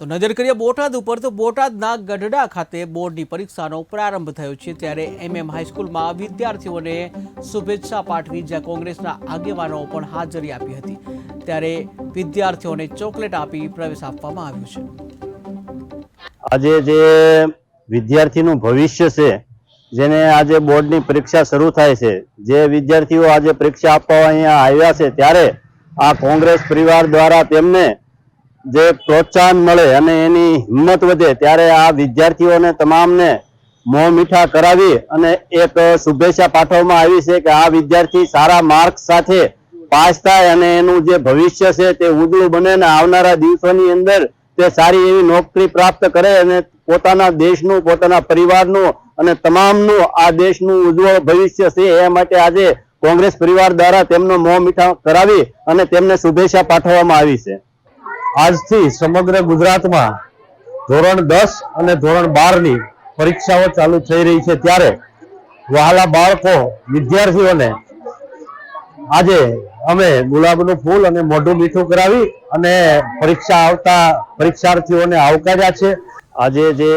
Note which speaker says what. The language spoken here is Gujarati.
Speaker 1: તો નજર કરીએ બોટાદ ઉપર, તો બોટાદના ગઢડા ખાતે બોર્ડની પરીક્ષાનો પ્રારંભ થયો છે ત્યારે એમએમ હાઈસ્કૂલમાં વિદ્યાર્થીઓને શુભેચ્છા પાઠવી જ્યાં કોંગ્રેસના આગેવાનો પણ હાજરી આપી હતી. ત્યારે વિદ્યાર્થીઓને ચોકલેટ આપી પ્રવેશ આપવામાં આવ્યો છે.
Speaker 2: આજે જે વિદ્યાર્થીનું ભવિષ્ય છે, જેને આજે બોર્ડની પરીક્ષા શરૂ થાય છે, જે વિદ્યાર્થીઓ આજે પરીક્ષા આપવા અહીંયા આવ્યા છે, ત્યારે આ કોંગ્રેસ પરિવાર દ્વારા તેમને જે પ્રોત્સાહન મળે અને એની હિંમત વધે, ત્યારે આ વિદ્યાર્થીઓને તમામને મોં મીઠા કરાવી અને એક શુભેચ્છા પાઠવવામાં આવી છે કે આ વિદ્યાર્થી સારા માર્ક્સ સાથે પાસ થાય અને એનું જે ભવિષ્ય છે તે ઉજળું બને અને આવનારા દિવસોની અંદર તે સારી એવી નોકરી પ્રાપ્ત કરે અને પોતાના દેશનું, પોતાના પરિવારનું અને તમામનું આ દેશનું ઉજ્જવળ ભવિષ્ય છે એ માટે આજે કોંગ્રેસ પરિવાર દ્વારા તેમનો મોં મીઠા કરાવી અને તેમને શુભેચ્છા પાઠવવામાં આવી છે.
Speaker 3: આજથી સમગ્ર ગુજરાતમાં ધોરણ દસ અને ધોરણ બારની પરીક્ષાઓ ચાલુ થઈ રહી છે ત્યારે વહાલા બાળકો, વિદ્યાર્થીઓને આજે અમે ગુલાબનું ફૂલ અને મોઢું મીઠું કરાવી અને પરીક્ષા આવતા પરીક્ષાર્થીઓને આવકાર્યા છે.
Speaker 2: આજે જે